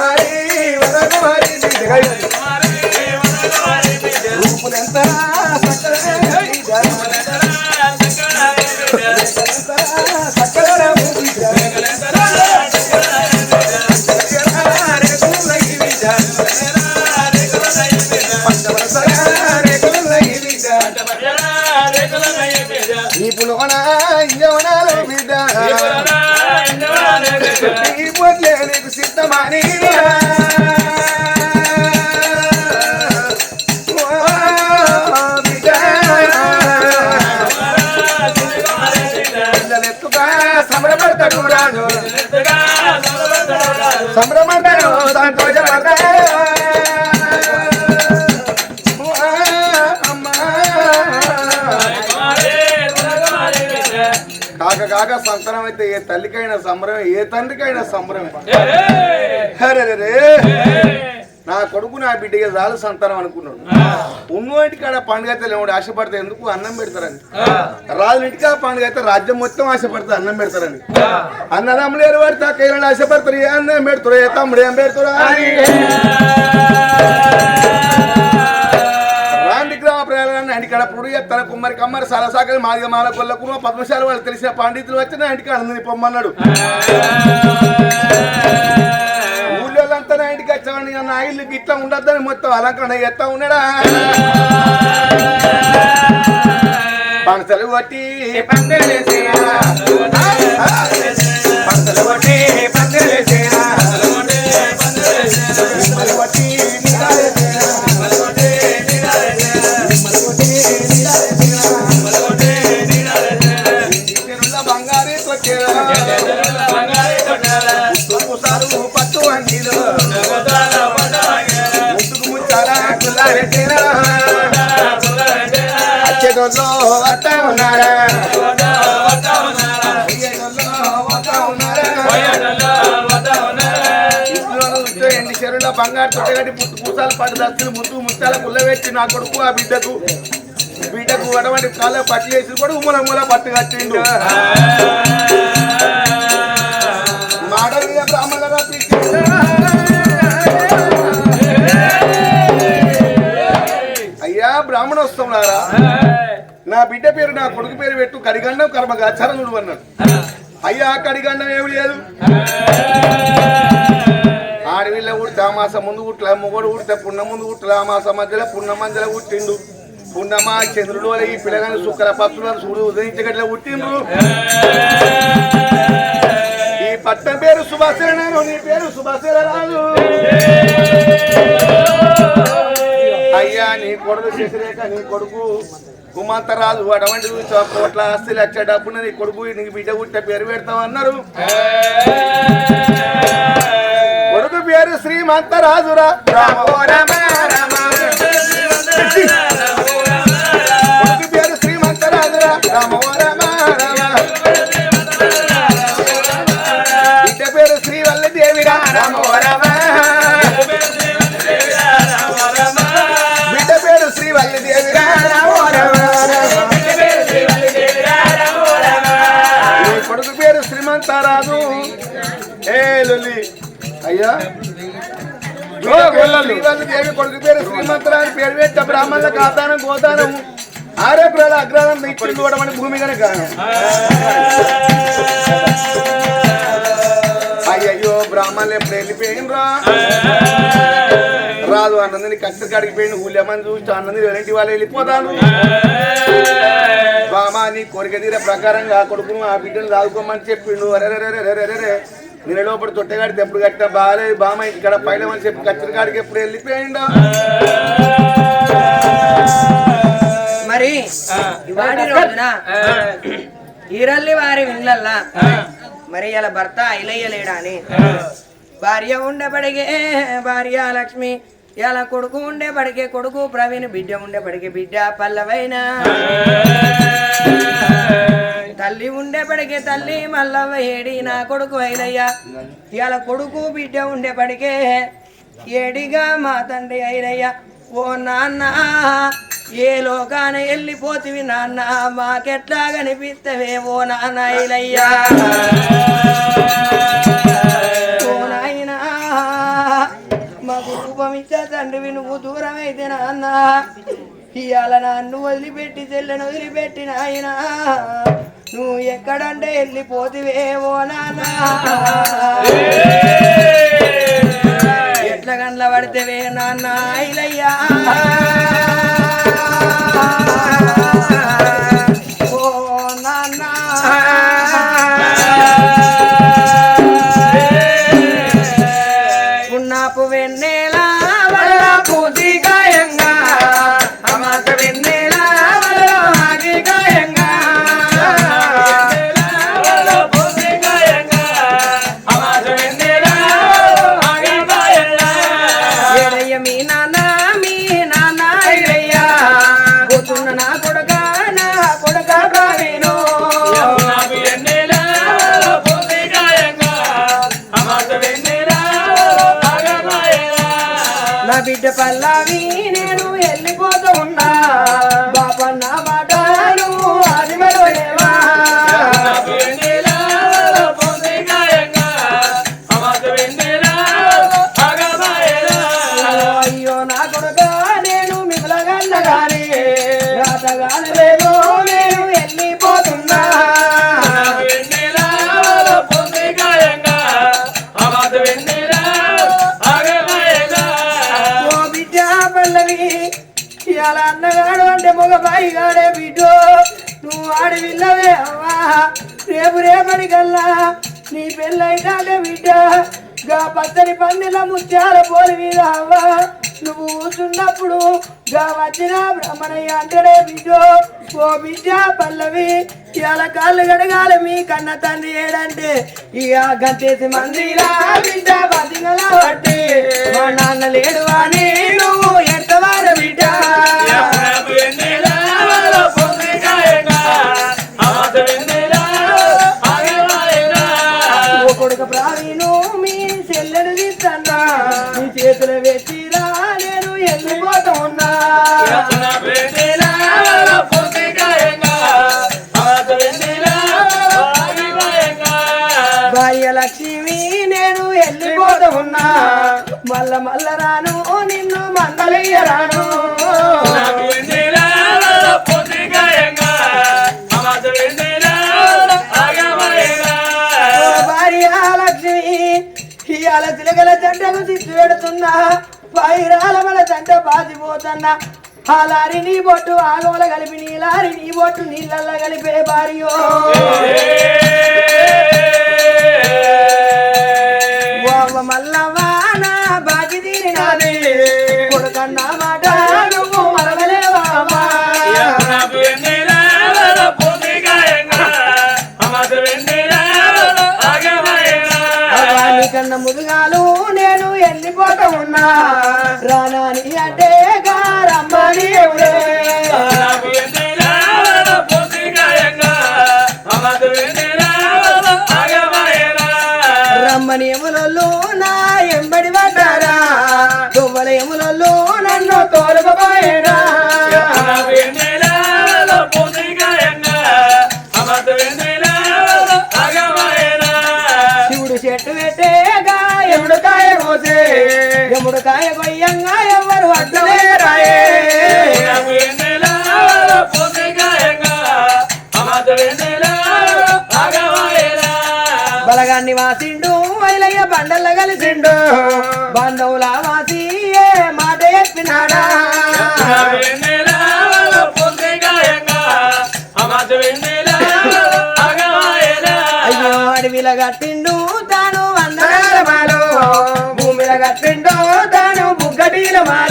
కుమారి వద కుమారి రూపులెంతరా ఇప్పుడు కొన ఇవ్వనాలు బిడ్డ నీ పొద్దులే నీకు సిద్ధమని పిల్లలెత్తుగా సంబరపడతాడు సంతానం అయితే ఏ తల్లికైనా సంబరమే ఏ తండ్రికైనా సంబరమే. అరే నా కొడుకు నా బిడ్డగా చాలు సంతానం అనుకున్నాడు. ఉన్నోటి కాడ పండుగ అయితే లేవుడు ఆశపడితే ఎందుకు అన్నం పెడతారని రాజు ఇంటికా పండుగ అయితే రాజ్యం మొత్తం ఆశపడితే అన్నం పెడతారని అన్నదమ్ములు ఏరు పడితే ఆశపడతారు ఏ అన్నం పెడతారు ఏ తమ్ముడు ఏం పెడతారు ప్రజలను ఇంటికాడ పుడు ఎత్తన కుమ్మరి కమ్మరి సలసాకలి మాదిగ మాల కొల్ల పద్మశాల వాళ్ళు తెలిసిన పండితులు వచ్చి నా ఇంటికి అనందని పొమ్మన్నాడు. ఊళ్ళోళ్ళంతా నా ఇంటికి వచ్చామని నా ఇల్లు ఇట్లా ఉండద్దని మొత్తం అలంకరణ ఎత్తా ఉన్నాడా? పంచలు కొట్టి పంచలు అచ్చేదోలో వట్ట ఉన్నారా? అయ్యేదోలో చెరువుల బంగారు చుట్టగట్టి పుట్టు పూసాలు పట్టు దస్తులు ముందు ముత్యాల కుల్లవెచ్చి నా కొడుకు ఆ బిడ్డకు బిడ్డకు అటువంటి కాళ్ళ పట్టు వేసి కూడా ఉమ్మల ఉమ్మల పట్టు కట్టిండు. మాడవీయ బ్రాహ్మణుల అయ్యా నా బిడ్డ పేరు నా కొడుకు పేరు పెట్టు కడిగండం కర్మ చరణుడు అన్నాడు. అయ్యా కడిగండం ఏమి లేదు. ఆడవిల్ల ఉడితే ఆ మాసం ముందు కుట్ల మొగడు ఉడితే పున్న ముందు కుట్ల ఆ మాసం మధ్యలో పున్న మధ్యలో పుట్టిండు పున్నమా చంద్రుడు వల్ల ఈ పిల్లగాని శుక్ర పత్రులను సూర్యుడు ఉదయించగట్ల పుట్టిండ్రు ఈ పట్ట పేరు సుభాసేనాను నీ పేరు సుభాసేనరాజు అయ్యా నీ కొడుకు శశిరేఖ నీ కొడుకు కుమాంతరాజు అటువంటి కోట్ల ఆస్తి లక్ష డబ్బున నీ కొడుకు నీకు బిడ్డ పుట్టే పేరు పెడతావు అన్నారు. కొడుకు పేరు శ్రీమంతరాజురా. రామో రమ రమ. కొడుకు పేరు శ్రీమంతరాజురా. రామో అయ్యా కొడుకు పేరు శ్రీమంతరాజు పేరు పెట్ట బ్రాహ్మణులకు ఆదానం గోదానం ఆరే ప్రజల అగ్రహం ఇచ్చి చూడమని భూమి కనుక. అయ్యయ్యో బ్రాహ్మణులు ఎప్పుడు వెళ్ళిపోయినరా రాదు అన్నది కష్ట కడిగిపోయిన ఊళ్ళమని చూసి అన్నది వెనటి వాళ్ళు వెళ్ళిపోతాను. బామా నీ కోరిక తీరే ప్రకారంగా కొడుకును ఆ బిడ్డను దాదుకోమని చెప్పిండు. అరే నేను లోపల తొట్టెగాడితే ఎప్పుడు కట్టినా బాగాలేదు బామ ఇక్కడ పైలమని చెప్పి కచ్చరి కాడికి ఎప్పుడు వెళ్ళిపోయిండు. మరి రోజున ఈరల్లి వారి విండ్లల్లా మరి ఇలా భర్త ఐలయ్య లేడా అని భార్య ఉండేపడికే భార్య లక్ష్మి ఇలా కొడుకు ఉండేపడికే కొడుకు ప్రవీణ్ బిడ్డ ఉండేపడికే బిడ్డ పల్లవైన. తల్లి ఉండేపడికే తల్లి మల్లవ్వ ఏడి నా కొడుకు అయినయ్యా. ఇవాళ కొడుకు బిడ్డ ఉండేపడికే ఏడిగా మా తండ్రి ఐలయ్య ఓ నాన్న ఏ లోకాన వెళ్ళిపోతివి నాన్న మాకెట్లా కనిపిస్తవే ఓ నాన్న ఐలయ్యా ఓ నాయన మాకు రూపం ఇచ్చా తండ్రివి నువ్వు దూరం అయితే నాన్న. ఇవాళ నన్ను వదిలిపెట్టి చెల్లెను వదిలిపెట్టిన ఆయన నువ్వు ఎక్కడంటే వెళ్ళిపోతివేవో నానా ఎట్ల గండ్ల పడితేవే నాన్న ఇలయ్యా ఉన్నాపు వెన్నెలా ఒక బాయిగాడే మగ నువ్వు ఆడి విల్లవే అవ్వా. రేపు రేపటి కల్లా నీ పెళ్ళైనాక బిడ్డ. గా పచ్చని పందిల ముత్యాల పోలి మీద అవ్వా. నువ్వు ఊసున్నప్పుడు గా వచ్చిన బ్రహ్మణయ్య అంటడే బిడ్డ ఓ బిడ్డ పల్లవి ఇవాళ కాళ్ళు గడగాలి మీ కన్న తండ్రి ఏడంటే ఇక గంతేసి మందిరా బిడ్డ బతిగల పట్టి మా నాన్న లేడు అని నువ్వు ఎంతవారు బిడ్డ? భార్య లక్ష్మి నేను వెళ్ళిపోతూ ఉన్నా. మల్ల మల్ల రాను నిన్ను మందలయ్య రాను ముత్యాల తిలగల జంటకు చిత్తు పెడుతున్నా. పైరాల మన జంట బాసిపోతున్నా ఆ లారి నీ బొట్టు ఆగోల కలిపి నీ లారి నీ బొట్టు నీళ్ళల్లో కలిపే భార్యో. ఓవ మల్లవాన తీరినాది. కొడుకన్న మాట నన్ను ముదుగాలు నేను వెళ్ళిపోతా ఉన్నా రానాని అంటే ఎముడు కాయ కొయ్యంగా ఎవరు బలగాన్ని వాసిండు వైలయ్య బండల్ల కలిసిండు. బంధువుల వాసి తాను బుగ్గటీలమాలు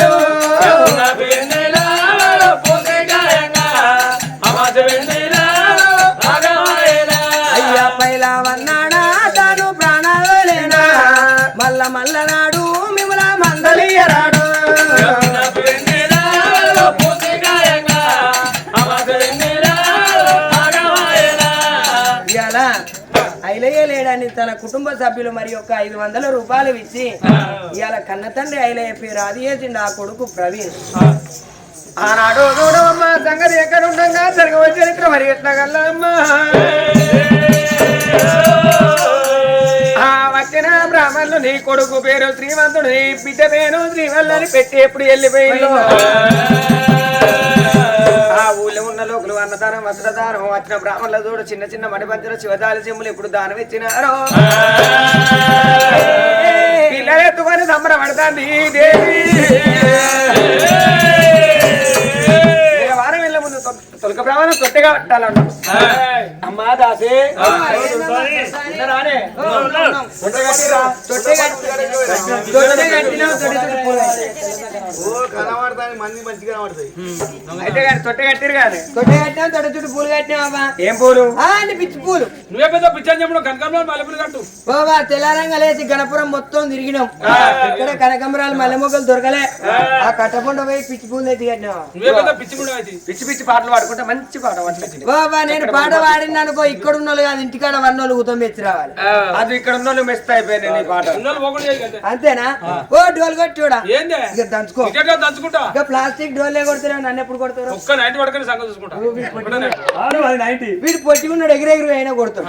లేడని తన కుటుంబ సభ్యులు మరి ఒక ఐదు వందల రూపాయలు ఇచ్చి ఇవాళ కన్న తండ్రి ఐలయ్య పేరు అది చేసిండు ఆ కొడుకు ప్రవీణ్. ఆనాడు చూడమ్మ సంగతి ఎక్కడ ఉండగా జరగవ చరిత్ర మరి ఎట్లా గల్లమ్మా ఆ వచ్చిన బ్రాహ్మణులు నీ కొడుకు పేరు శ్రీమంతుడు నీ బిడ్డ పేరు శ్రీవల్లని పెట్టి ఎప్పుడు వెళ్ళిపోయిందో? ఊళ్ళో ఉన్న లోకులు అన్నదానం వస్త్రదానం వచ్చిన బ్రాహ్మణుల చూడు చిన్న చిన్న మడిపంచలు శివదాలి చెమ్ములు ఇప్పుడు దానం ఇచ్చినారు. పిల్లలు ఎత్తుకొని సంబరపడతాంది దేవి. తొలక బ్రాహ్మణం తొట్టెగా పట్టాలన్నా అమ్మా దాసే. అయితే ఏం పూలు? పిచ్చి పూలు. నువ్వే పెద్ద పిచ్చని చెప్పడం కనకంలో మల్లెపూలు కట్టు. బాబా తెల్లారంగా లేచి గణపురం మొత్తం తిరిగినాం. ఇక్కడ కనకంబరాలు మల్లెమొగ్గలు దొరకలే. ఆ. కట్టకుండా పోయి పిచ్చి పూలు ఎత్తికట్టినా నువ్వే పెద్ద పిచ్చి అయితే పిచ్చి పిచ్చి పాటలు పాడుకుంటే మంచి పాట బాబా నేను పాట పాడిన అనుకో ఇక్కడ ఉన్న వాళ్ళు కాదు ఇంటికాడ వన్నోళ్ళు ఉతం ఎత్తి రావాలి అది ఇక్కడ ఉన్న వాళ్ళు నీ పాట. ఉన్నోళ్ళు. అంతేనా? ఓ డోల్ కొట్టి చూడా. ఏందే? ఇక దంచుకో. ఇక ప్లాస్టిక్ డోల్లే కొడుతున్నా నన్ను ఎప్పుడు కొడతారు? ఒక్క నైట్ పడుకొని సంగతి చూసుకుంటా. ఒకటే night. వీడు పొట్టి ఉన్నాడు ఎగిరెగిరి అయినా కొడుతాడు.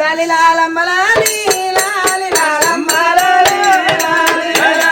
లాలి లాలమ్మ లాలి లాలి లాలమ్మ లాలి లాలి లాలి.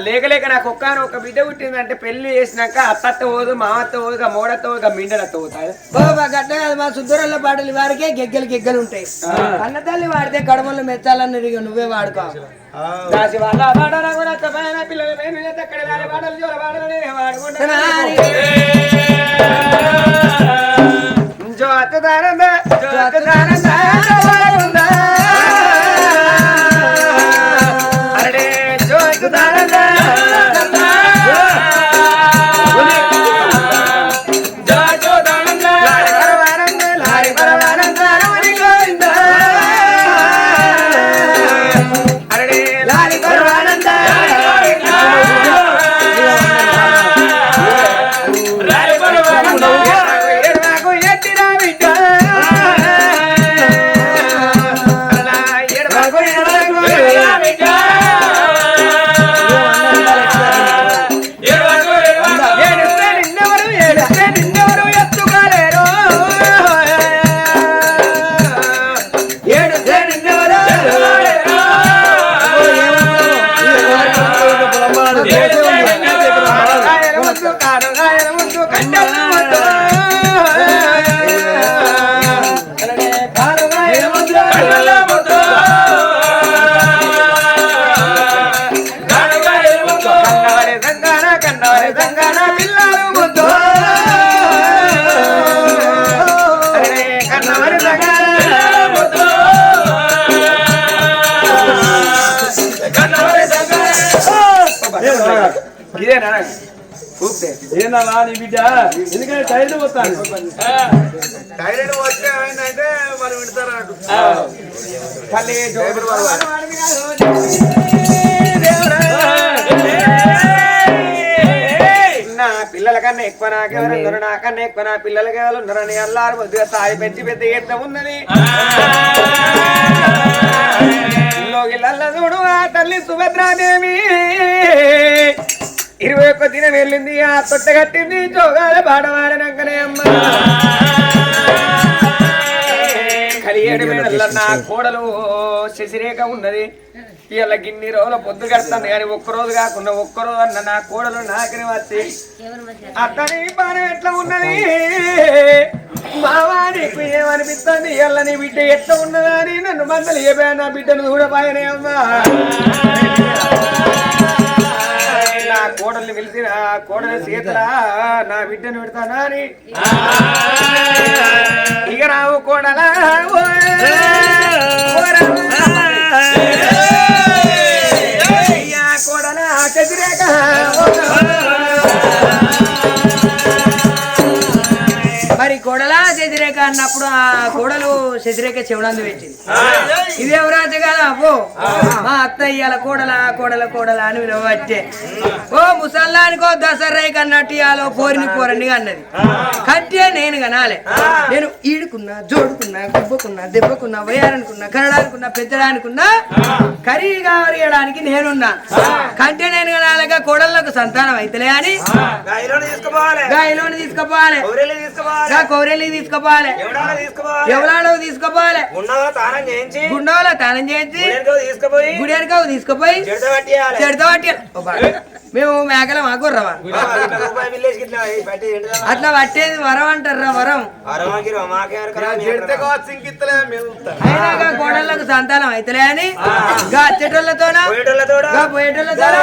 లేక లేక నాకు ఒక్క ఒక బిడ్డ పుట్టిందంటే పెళ్ళి చేసినాక అత్తత్త పోదు మామత్త పోదు మోడత్త పోదు మిండలత్త పోతాయి బాబా గట్ట కాదు మా సుద్దరల్ల పాటలు వారికే గెగ్గలు గెగ్గలు ఉంటాయి. అన్న తల్లి వాడితే కడమలు మెచ్చాలన్న ఇక నువ్వే వాడుకో దాసి వాళ్ళ పాటలు పిల్లలు పాటలు జోల పాటలు నేనే. పాడుకుంటా జో అత్తదానంద జో లారి ఊపితే ఏందమ్మా నీ బిడ్డ? ఎందుకంటే టైర్లు పోతాను. వస్తే ఏమైందంటే మరి విడతారు నా పిల్లల కన్నా ఎక్కువ నాకెవరు ఉన్నారు. నాకన్నా ఎక్కువ నా పిల్లలకి ఎవరు ఉన్నారని అల్లారు. కొద్దిగా తాయి పెంచి పెద్ద ఈత ఉన్నది. లోగిళ్ళ చూడు ఆ తల్లి సుభద్రాదేవి. ఇరవై ఒక్క దినం వెళ్ళింది. ఆ తొట్ట కట్టింది. జోగాల పాడవాడనంకనే అమ్మ. కలియేడు నా కోడలు శశిరేఖ ఉన్నది. ఇలా గిన్ని రోజుల పొద్దు కడతాను కానీ ఒక్క రోజు కాకుండా ఒక్క రోజు అన్న నా కోడలు నాకని వచ్చి అతని పానం ఎట్లా ఉన్నది? మావా నీకు ఏమనిపిస్తుంది? ఎల్ల నీ బిడ్డ ఎట్లా ఉన్నదా అని నన్ను మందలు ఏ నా బిడ్డను చూడబాయనే అమ్మా. కోడల్ని పిలిచి నా కోడలి చేతులా నా బిడ్డను పెడతానా అని. ఇక రావు కోడలా కోడలా చదిరేక మరి కొడలా శశిరేఖ అన్నప్పుడు ఆ కోడలు శశిరేఖ చెవుడందు పెట్టింది. ఇది ఎవరాజ కదా అబ్బో. మా అత్త ఇయ్యాల కోడల కోడల కోడల అని వినవచ్చే ఓ ముసల్లానికో దసరాయికి అన్నట్టు ఇవాళ పోరిని పోరండి అన్నది. కట్టే నేను కనాలే. నేను ఈడుకున్నా జోడుకున్నా గుబ్బకున్నా దెబ్బకున్నా వయారనుకున్నా కనడానుకున్నా పెద్దడానుకున్నా కరీ కావరియడానికి నేనున్నా. కంటే నేను కనాలగా కోడళ్ళకు సంతానం అయితలే అని గాయలోని తీసుకోపోవాలి. గాయలోని తీసుకుపోవాలి. ఊరెళ్ళి తీసుకోపోవాలి. తీసుకుపోవాలి. ఎవడాలో తీసుకోపోవాలి? తానం చేయించి గుండోలో తానం తీసుకుపోయి గుడి వెనక తీసుకుపోయి చెడత మేము మేకల మాకుర్రవా అట్లా పట్టేది వరం అంటారా. వరం. అయినా గా కోడళ్ళకు సంతానం అయితలే అని గా చెట్టోళ్ళతోన పోయేటోళ్ళతోడా గా పోయేటోళ్ళతోన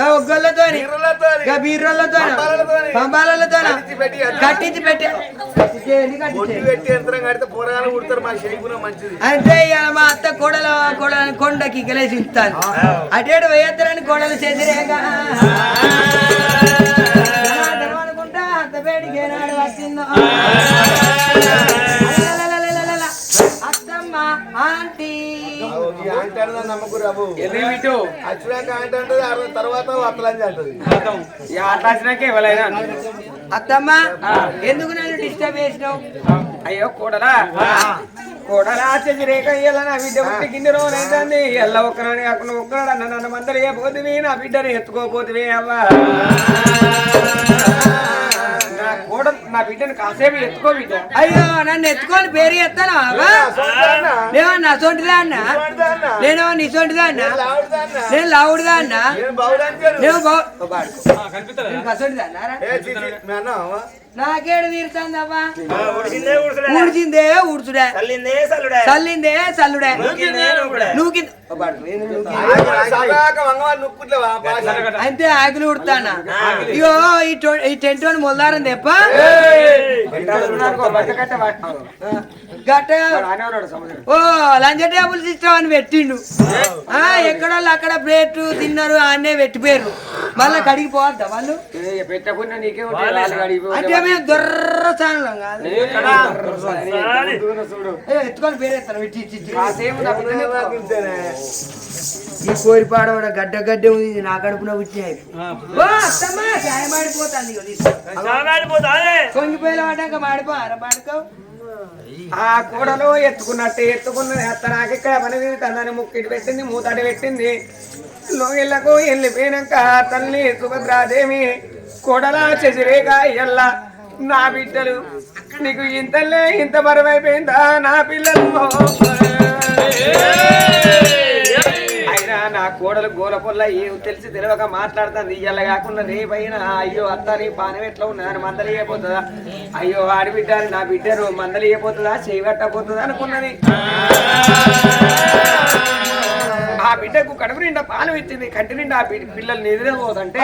గా ఒగ్గోళ్ళతోని గా బీర్రోళ్ళతోన కట్టించి పెట్టి అంటే ఇవాళ మా అత్త కోడల కోడల కొండకి గెలేసి ఇస్తాను. అటేడు వేయత్తరని కోడలు చేసిరేగా. అనుకుంటా అంత వేడికి ఏనాడు వచ్చిందో అలలలలలలల. అత్తమ్మ ఆంటీ ఈ ఆంటీ అంటే నమ్మకు రాబు ఎందుకు ఇటు అచ్చినాక ఆంటీ అంటది తర్వాత అత్తమ్మ ఎందుకు నన్ను డిస్టర్బ్ చేసినావు? అయ్యో కూడలా. కూడలా చెయ్యరేక ఇయ్యాల నా బిడ్డ పుట్టి గిన్నె రోజులు అవుతుంది ఎల్ల ఒక్కనాడు కాకుండా ఒక్కనాడు అన్న నన్ను మందలు ఏ పోతివి నా బిడ్డని ఎత్తుకోపోతివి అవ్వా. కోడ నా బిడ్డని కాసేపు ఎత్తుకో బిడ్డ. అయ్యో నన్ను ఎత్తుకొని పేరు ఎత్తాను నేను నసొంటిదా అన్న? నేను నిసొంటిదా అన్న? నేను లావుడిదా అన్న? నేను బాగుడానికి నేను నాకేడు తీరుతుందవ్వా? ఊడ్చిందే ఊడ్చుడే చల్లిందే చల్లుడే. నువ్వు అంతే ఆకులు ఉడతానా? ఇగో ఈ టెంట్ అని మొల్దారం తెప్ప. ఓ లంచ టేబుల్ సిస్టమ్ అని పెట్టిండు. ఆ ఎక్కడోళ్ళు అక్కడ ప్లేట్ తిన్నారు అన్నే పెట్టిపోయారు మళ్ళా కడిగి పోవద్దా వాళ్ళు? పెట్టకుండా నీకే అంటే మేము దొర్ర సానులం కాదు. ఏ, ఎత్తుకొని పేరేస్తాను. ఈ కోరి పాడ కూడా గడ్డ గడ్డ ఉంది. నా కడుపున వచ్చినాయి. కొంగిపోయిన పడ్డాక మాడిపో ఆ కూడలో ఎత్తుకున్నట్టు ఎత్తుకున్నది అత్త నాకెక్కడ పని తనని ముక్కిటి పెట్టింది మూతటి పెట్టింది. లోయలకు వెళ్ళిపోయినాక తల్లి సుభద్రాదేవి కొడలా చెసిరేక ఎల్ల నా బిడ్డలు నీకు ఇంతలే ఇంత బరువైపోయిందా నా పిల్లలు? అయినా నా కోడలు గోలపొల్ల ఏం తెలిసి తెలియక మాట్లాడుతుంది. ఇయ్యాల కాకుండా రేపైనా అయ్యో అత్త నీ పానం ఎట్లా ఉన్నదని మందలు అయ్యో ఆడబిడ్డ అని నా బిడ్డను మందలు ఇయ్యపోతుందా చేయబట్టపోతుందా అనుకున్నది. ఆ బిడ్డకు కడుపు నిండా పాలు ఇచ్చింది. కంటి నిండా ఆ బిడ్డ పిల్లలు నిద్రపోదంటే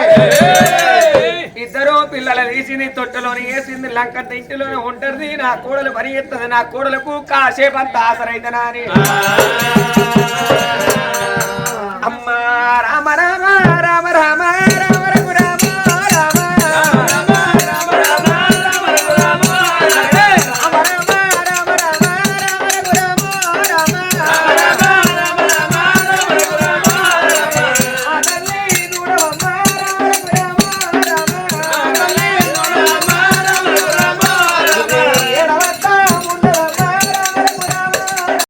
పిల్లలు వేసింది తొట్టలోని వేసింది లంకంత ఇంటిలోనే ఉంటుంది. నా కోడలు పని చేస్తుంది నా కోడలకు కాసేపు అంత ఆసరైతనా అని అమ్మా రామ రామ రామ రామ.